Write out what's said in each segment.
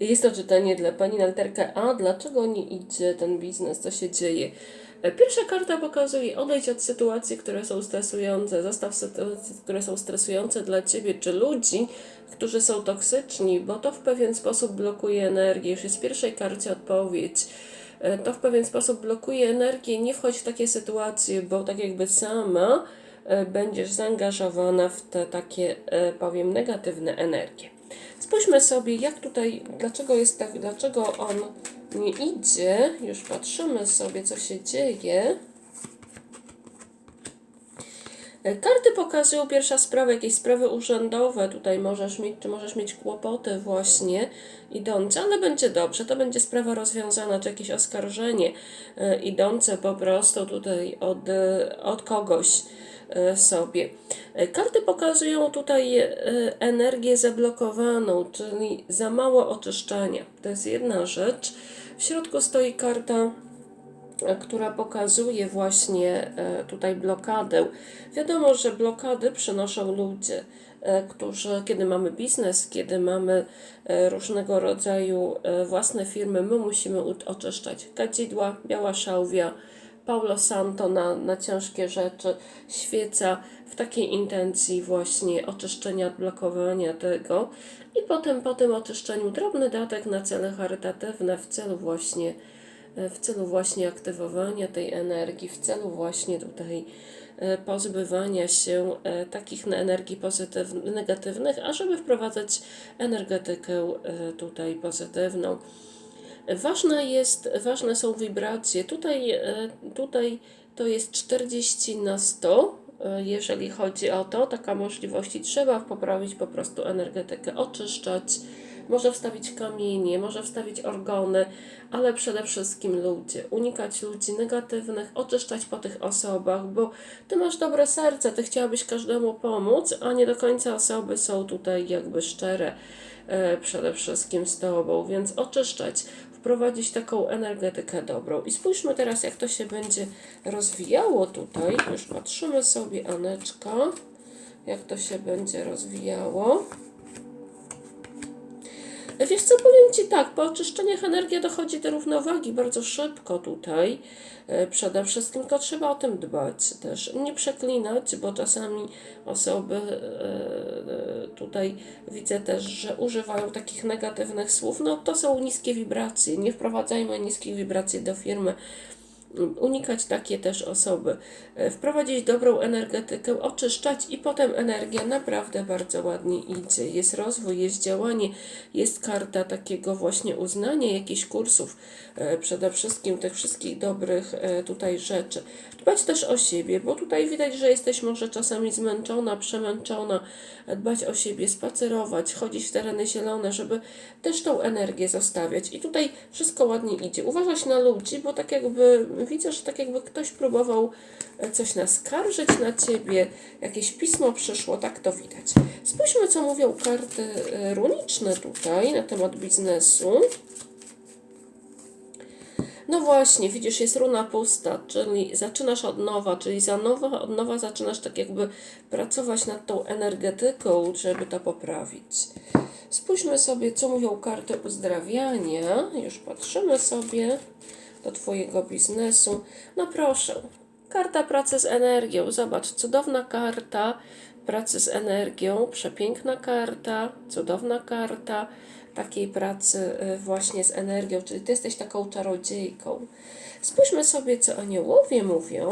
Jest to czytanie dla Pani na literkę A. Dlaczego nie idzie ten biznes? Co się dzieje? E, Pierwsza karta pokazuje odejdź od sytuacji, które są stresujące. Zostaw sytuacje, które są stresujące dla Ciebie czy ludzi, którzy są toksyczni, bo to w pewien sposób blokuje energię. Już jest w pierwszej karcie odpowiedź. E, To w pewien sposób blokuje energię. Nie wchodź w takie sytuacje, bo tak jakby sama e, będziesz zaangażowana w te takie, powiem, negatywne energie. Spójrzmy sobie, jak tutaj, dlaczego jest tak, dlaczego on nie idzie. Już patrzymy sobie, co się dzieje. E, Karty pokazują pierwsza sprawa, jakieś sprawy urzędowe. Tutaj możesz mieć, czy możesz mieć kłopoty właśnie idące, ale będzie dobrze. To będzie sprawa rozwiązana, czy jakieś oskarżenie e, idące po prostu tutaj od, e, od kogoś sobie. E, Karty pokazują tutaj e, energię zablokowaną, czyli za mało oczyszczania. To jest jedna rzecz. W środku stoi karta e, która pokazuje właśnie e, tutaj blokadę. Wiadomo, że blokady przynoszą ludzie, e, którzy, kiedy mamy biznes, kiedy mamy e, różnego rodzaju e, własne firmy, my musimy oczyszczać kadzidła, biała szałwia, Paulo Santo na, na ciężkie rzeczy, świeca w takiej intencji właśnie oczyszczenia, blokowania tego i potem po tym oczyszczeniu drobny datek na cele charytatywne w celu właśnie w celu właśnie aktywowania tej energii, w celu właśnie tutaj e, pozbywania się e, takich ne- energii pozytywnych, negatywnych, a żeby wprowadzać energetykę e, tutaj pozytywną. Ważne, jest, ważne są wibracje. Tutaj, e, tutaj to jest 40 na 100. e, Jeżeli chodzi o to, taka możliwość i trzeba poprawić po prostu energetykę, oczyszczać, może wstawić kamienie, może wstawić orgony, ale przede wszystkim ludzie. Unikać ludzi negatywnych, oczyszczać po tych osobach, bo ty masz dobre serce, ty chciałabyś każdemu pomóc, a nie do końca osoby są tutaj jakby szczere przede wszystkim z tobą, więc oczyszczać, wprowadzić taką energetykę dobrą. I spójrzmy teraz, jak to się będzie rozwijało tutaj. Już patrzymy sobie, Aneczka, jak to się będzie rozwijało. Wiesz co, powiem Ci tak, po oczyszczeniach energia dochodzi do równowagi bardzo szybko tutaj. E, Przede wszystkim to trzeba o tym dbać też. Nie przeklinać, bo czasami osoby e, e, tutaj widzę też, że używają takich negatywnych słów. No to są niskie wibracje. Nie wprowadzajmy niskich wibracji do firmy unikać takie też osoby, E, wprowadzić dobrą energetykę, oczyszczać i potem energia naprawdę bardzo ładnie idzie. Jest rozwój, jest działanie, jest karta takiego właśnie uznania jakichś kursów, e, przede wszystkim tych wszystkich dobrych e, tutaj rzeczy. Dbać też o siebie, bo tutaj widać, że jesteś może czasami zmęczona, przemęczona, dbać o siebie, spacerować, chodzić w tereny zielone, żeby też tą energię zostawiać. I tutaj wszystko ładnie idzie. Uważać na ludzi, bo tak jakby widzę, że tak jakby ktoś próbował e, coś naskarżyć na ciebie, jakieś pismo przyszło, tak to widać. Spójrzmy, co mówią karty e, runiczne tutaj na temat biznesu. No właśnie, widzisz, jest runa pusta, czyli zaczynasz od nowa, czyli za nowa, od nowa zaczynasz tak jakby pracować nad tą energetyką, żeby to poprawić. Spójrzmy sobie, co mówią karty uzdrawiania. Już patrzymy sobie do Twojego biznesu. No proszę, karta pracy z energią. Zobacz, cudowna karta pracy z energią, przepiękna karta, cudowna karta takiej pracy y, właśnie z energią, czyli Ty jesteś taką czarodziejką. Spójrzmy sobie, co aniołowie mówią.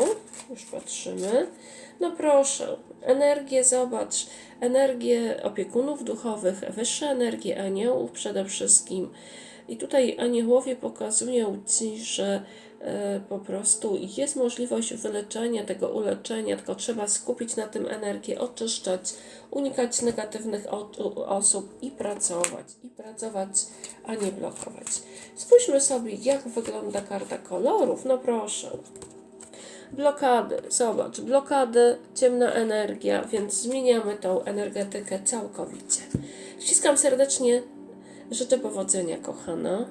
Już patrzymy. No proszę, energię zobacz, energię opiekunów duchowych, wyższe energie aniołów przede wszystkim. I tutaj aniołowie pokazują Ci, że e, po prostu jest możliwość wyleczenia tego uleczenia, tylko trzeba skupić na tym energię, oczyszczać, unikać negatywnych osób i pracować, i pracować, a nie blokować. Spójrzmy sobie, jak wygląda karta kolorów. No proszę. Blokady, zobacz, blokady, ciemna energia, więc zmieniamy tą energetykę całkowicie. Ściskam serdecznie, życzę powodzenia, kochana.